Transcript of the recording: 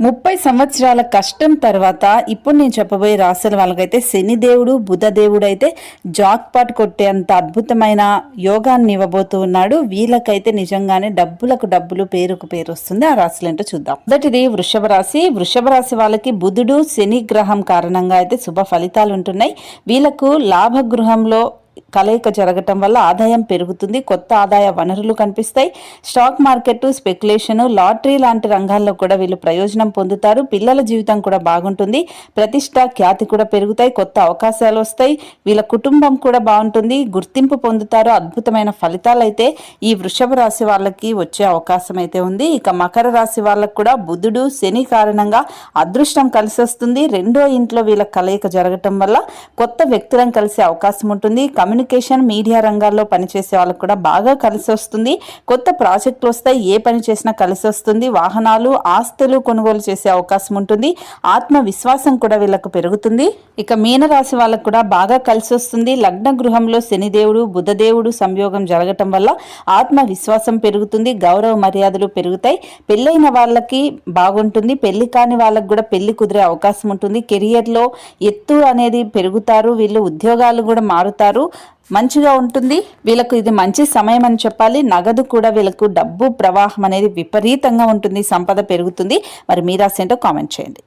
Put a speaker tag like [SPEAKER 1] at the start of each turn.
[SPEAKER 1] ముప్పై సంవత్సరాల కష్టం తర్వాత ఇప్పుడు నేను చెప్పబోయే రాసిన వాళ్ళకైతే శనిదేవుడు బుధదేవుడు అయితే జాక్ పాట్ కొట్టేంత అద్భుతమైన యోగాన్ని ఇవ్వబోతూ ఉన్నాడు. వీళ్ళకైతే నిజంగానే డబ్బులకు డబ్బులు పేరుకు పేరు వస్తుంది. ఆ రాశులు ఏంటో చూద్దాం. మొదటిది వృషభ రాశి. వృషభ రాశి వాళ్ళకి బుధుడు శని గ్రహం కారణంగా అయితే శుభ ఫలితాలు ఉంటున్నాయి. వీళ్ళకు లాభగృహంలో కలయిక జరగటం వల్ల ఆదాయం పెరుగుతుంది కొత్త ఆదాయ వనరులు కనిపిస్తాయి. స్టాక్ మార్కెట్ స్పెక్యులేషన్ లాటరీ లాంటి రంగాల్లో కూడా వీళ్ళు ప్రయోజనం పొందుతారు పిల్లల జీవితం కూడా బాగుంటుంది ప్రతిష్ట ఖ్యాతి కూడా పెరుగుతాయి కొత్త అవకాశాలు వస్తాయి వీళ్ళ కుటుంబం కూడా బాగుంటుంది గుర్తింపు పొందుతారు అద్భుతమైన ఫలితాలు అయితే ఈ వృషభ రాశి వాళ్ళకి వచ్చే అవకాశం అయితే ఉంది. ఇక మకర రాశి వాళ్ళకు కూడా బుధుడు శని కారణంగా అదృష్టం కలిసి వస్తుంది రెండో ఇంట్లో వీళ్ళ కలయిక జరగటం వల్ల కొత్త వ్యక్తులను కలిసే అవకాశం ఉంటుంది. కమ్యూనికేషన్ మీడియా రంగాల్లో పనిచేసే వాళ్ళకు కూడా బాగా కలిసి వస్తుంది. కొత్త ప్రాజెక్టులు వస్తాయి ఏ పని చేసినా కలిసి వస్తుంది. వాహనాలు ఆస్తులు కొనుగోలు చేసే అవకాశం ఉంటుంది. ఆత్మవిశ్వాసం కూడా వీళ్ళకు పెరుగుతుంది. ఇక మీనరాశి వాళ్ళకు కూడా బాగా కలిసి వస్తుంది. లగ్న గృహంలో శనిదేవుడు బుధదేవుడు సంయోగం జరగటం వల్ల ఆత్మవిశ్వాసం పెరుగుతుంది. గౌరవ మర్యాదలు పెరుగుతాయి. పెళ్ళైన వాళ్ళకి బాగుంటుంది. పెళ్ళి కాని వాళ్ళకి కూడా పెళ్ళి కుదిరే అవకాశం ఉంటుంది. కెరియర్లో ఎత్తు అనేది పెరుగుతారు. వీళ్ళు ఉద్యోగాలు కూడా మారుతారు. మంచిగా ఉంటుంది. వీళ్ళకు ఇది మంచి సమయం అని చెప్పాలి. నగదు కూడా వీళ్ళకు డబ్బు ప్రవాహం అనేది విపరీతంగా ఉంటుంది. సంపద పెరుగుతుంది. మరి మీ రాసి ఏంటో కామెంట్ చేయండి.